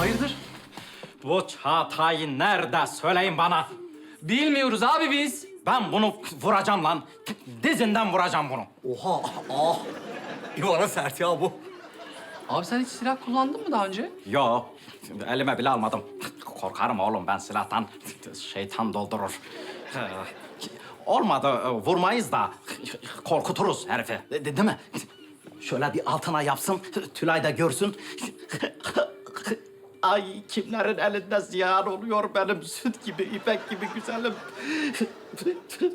Hayırdır? Bu Çağatay'ı nerede söyleyin bana. Bilmiyoruz abi biz. Ben bunu vuracağım lan. Dizinden vuracağım bunu. Oha, ah. İvana sert ya bu. Abi sen hiç silah kullandın mı daha önce? Yo, elime bile almadım. Korkarım oğlum ben silahtan. Şeytan doldurur. Olmadı vurmayız da korkuturuz herifi. De- değil mi? Şöyle bir altına yapsın, Tülay da görsün. Ay kimlerin elinde ziyan oluyor benim süt gibi, ipek gibi güzelim.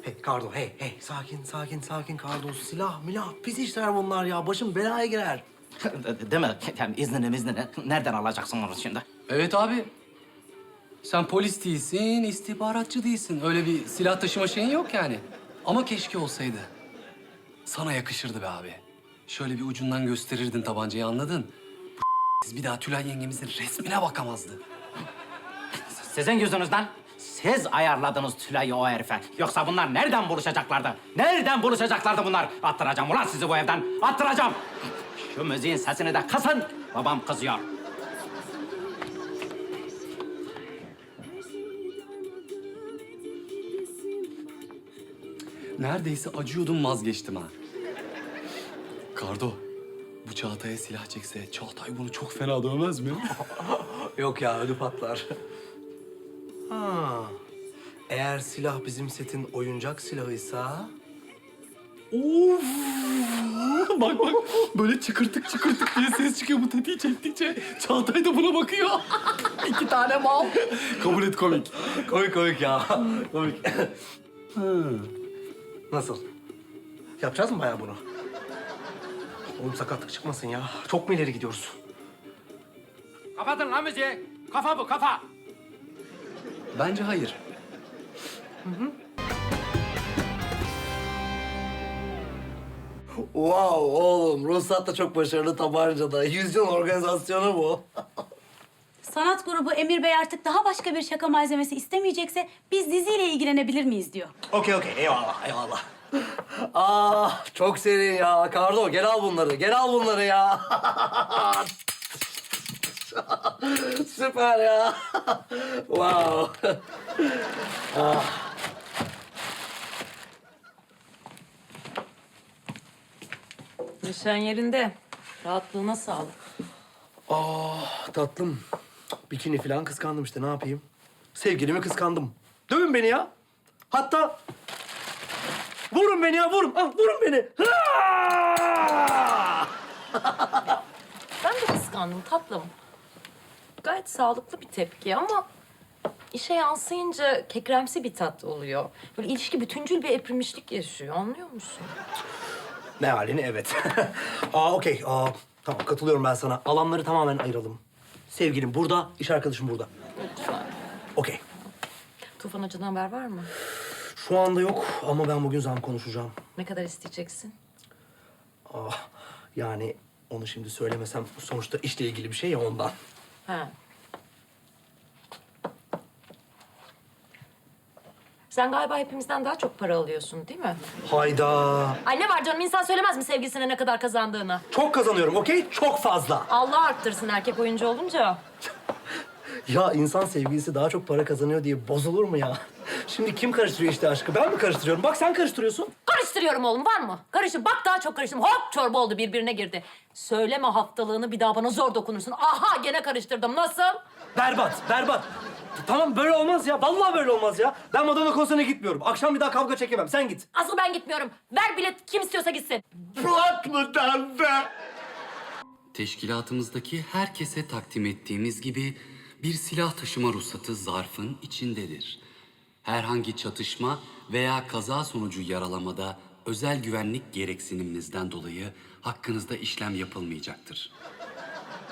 Hey Kardo, hey, hey. Sakin, sakin, sakin Kardo. Silah, milah, pis işler bunlar ya. Başım belaya girer. Değil mi? Yani iznini iznini nereden alacaksın onu şimdi? Evet abi. Sen polis değilsin, istihbaratçı değilsin. Öyle bir silah taşıma şeyin yok yani. Ama keşke olsaydı. Sana yakışırdı be abi. Şöyle bir ucundan gösterirdin tabancayı anladın. Siz bir daha Tülay yengemizin resmine bakamazdı. Sizin yüzünüzden siz ayarladınız Tülay'ı o herife. Yoksa bunlar nereden buluşacaklardı? Nereden buluşacaklardı bunlar? Attıracağım ulan sizi bu evden. Attıracağım. Şu müziğin sesini de kısın. Babam kızıyor. Neredeyse acıyordum vazgeçtim ha. Kardo, bu Çağatay'a silah çekse Çağatay bunu çok fena dövmez mi? Yok ya, ödü patlar. Ha. Eğer silah bizim setin oyuncak silahıysa... Of! bak bak böyle çıkırtık çıkırtık diye ses çıkıyor bu tetiği çektikçe. Çağatay da buna bakıyor. İki tane mal. Kabul et komik. Komik komik ya. komik. Nasıl? Yapacağız mı bayağı bunu? Oğlum sakatlık çıkmasın ya. Çok mu ileri gidiyoruz? Kapatın lan müziği. Kafa bu kafa. Bence hayır. Wow oğlum. Ruhsat da çok başarılı tabancada. Yüzyıl organizasyonu bu. Sanat grubu Emir Bey artık daha başka bir şaka malzemesi istemeyecekse biz diziyle ilgilenebilir miyiz diyor. Okey okey. Eyvallah eyvallah. Aa çok serin ya. Kardo gel al bunları. Gel al bunları ya. Süper ya. wow. Neşen yerinde. Rahatlığına sağlık. Ah tatlım. Bikini falan kıskandım işte ne yapayım? Sevgilimi kıskandım. Dövün beni ya. Hatta vurun beni ya vurun. Ah, vurun beni. Ha! Ben de kıskandım tatlım. Gayet sağlıklı bir tepki ama işe yansıyınca kekremsi bir tat oluyor. Böyle ilişki bütüncül bir eprimişlik yaşıyor. Anlıyor musun? Ne halini evet. Aa okey. Aa tamam katılıyorum ben sana. Alanları tamamen ayıralım. Sevgilim burada, iş arkadaşım burada. Lütfen. Okey. Tufan Hoca'dan haber var mı? Şu anda yok ama ben bugün zam konuşacağım. Ne kadar isteyeceksin? Ah yani onu şimdi söylemesem sonuçta işle ilgili bir şey ya ondan. Ha. Sen galiba hepimizden daha çok para alıyorsun değil mi? Hayda. Ay ne var canım insan söylemez mi sevgilisine ne kadar kazandığını? Çok kazanıyorum okey? Çok fazla. Allah arttırsın erkek oyuncu olunca. Ya insan sevgilisi daha çok para kazanıyor diye bozulur mu ya? Şimdi kim karıştırıyor işte aşkı? Ben mi karıştırıyorum? Bak sen karıştırıyorsun. Karıştırıyorum oğlum var mı? Karıştır. Bak daha çok karıştırdım. Hop çorba oldu birbirine girdi. Söyleme haftalığını bir daha bana zor dokunursun. Aha gene karıştırdım. Nasıl? Berbat, berbat. Tamam böyle olmaz ya. Vallahi böyle olmaz ya. Ben Madonna konserine gitmiyorum. Akşam bir daha kavga çekemem. Sen git. Asıl ben gitmiyorum. Ver bilet kim istiyorsa gitsin. Bırak mı dende? Teşkilatımızdaki herkese takdim ettiğimiz gibi bir silah taşıma ruhsatı zarfın içindedir. Herhangi çatışma veya kaza sonucu yaralamada özel güvenlik gereksiniminizden dolayı hakkınızda işlem yapılmayacaktır.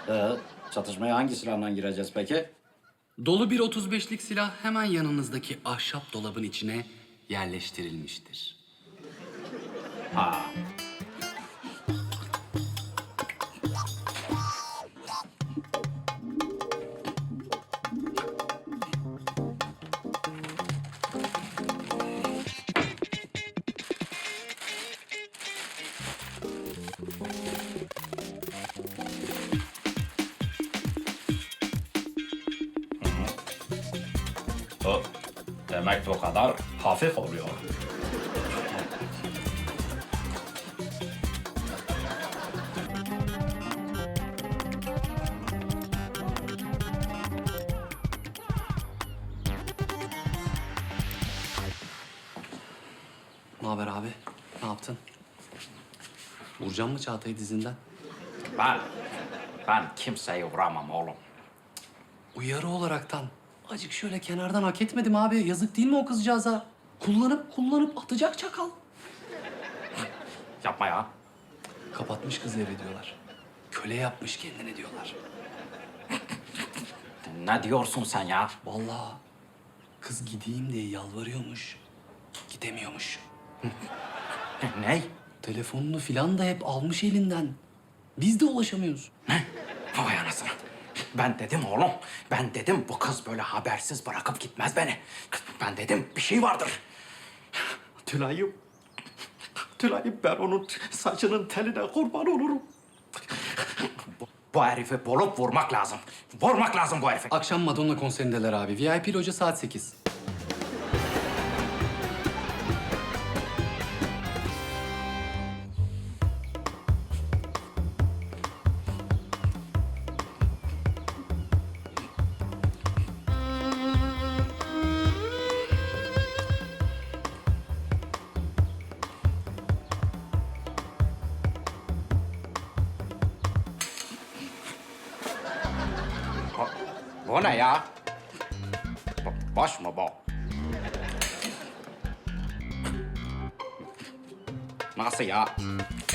Ee, çatışmaya hangi silahla gireceğiz peki? Dolu bir 35'lik silah hemen yanınızdaki ahşap dolabın içine yerleştirilmiştir. Demek bu kadar hafif oluyor. Ne haber abi? Ne yaptın? Vuracağım mı Çağatay'ı dizinden? Ben, ben kimseyi vuramam oğlum. Uyarı olaraktan. Acık şöyle kenardan hak etmedim abi. Yazık değil mi o kızcağıza? Kullanıp kullanıp atacak çakal. Yapma ya. Kapatmış kızı eve diyorlar. Köle yapmış kendine diyorlar. Ne diyorsun sen ya? Vallahi kız gideyim diye yalvarıyormuş. Gidemiyormuş. Ne? Telefonunu filan da hep almış elinden. Biz de ulaşamıyoruz. Ne? Vay anasını. Ben dedim oğlum. Ben dedim bu kız böyle habersiz bırakıp gitmez beni. Ben dedim bir şey vardır. Tülay'ım. Tülay'ım ben onun saçının teline kurban olurum. Bu, bu herifi bulup vurmak lazım. Vurmak lazım bu herifi. Akşam Madonna konserindeler abi. VIP loca saat 8. Bu ne ya? Bu- Boş mu bu? Nasıl ya? Hop! ah,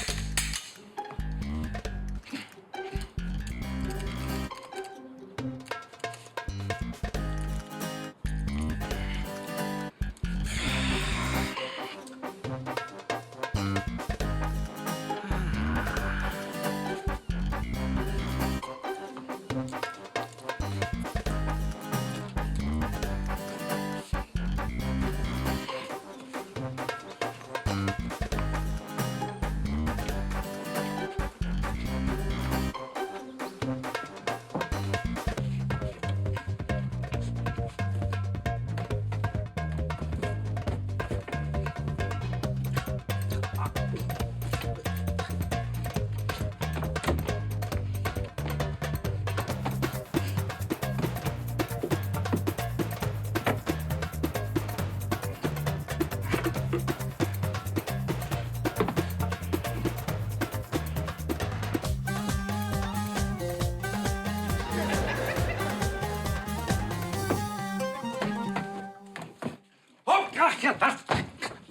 Lan,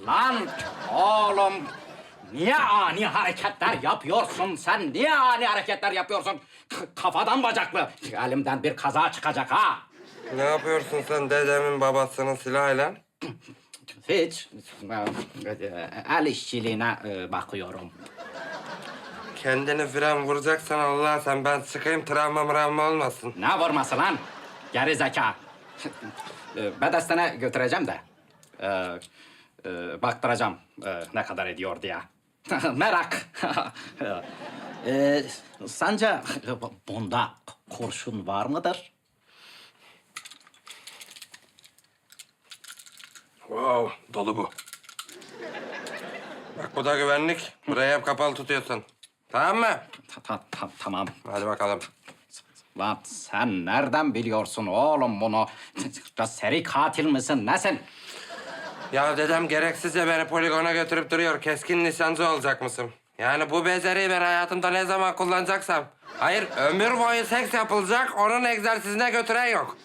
lan oğlum niye ani hareketler yapıyorsun sen? Niye ani hareketler yapıyorsun? K- kafadan bacaklı. Elimden bir kaza çıkacak ha. Ne yapıyorsun sen dedemin babasının silahıyla? Hiç. El işçiliğine e, bakıyorum. Kendini fren vuracaksan Allah sen ben sıkayım travma mravma olmasın. Ne vurması lan? Geri zeka. E, Bedestene götüreceğim de. E, e, baktıracağım e, ne kadar ediyor diye. Merak. e, sence bunda kurşun var mıdır? Wow dolu bu. Bak bu da güvenlik. Burayı hep kapalı tutuyorsun. Tamam mı? Ta- ta- ta- tamam. Hadi bakalım. Lan sen nereden biliyorsun oğlum bunu? Seri katil misin, nesin? Ya dedem gereksizce beni poligona götürüp duruyor. Keskin nişancı olacak mısın? Yani bu beceriyi ben hayatımda ne zaman kullanacaksam. Hayır ömür boyu seks yapılacak onun egzersizine götüren yok.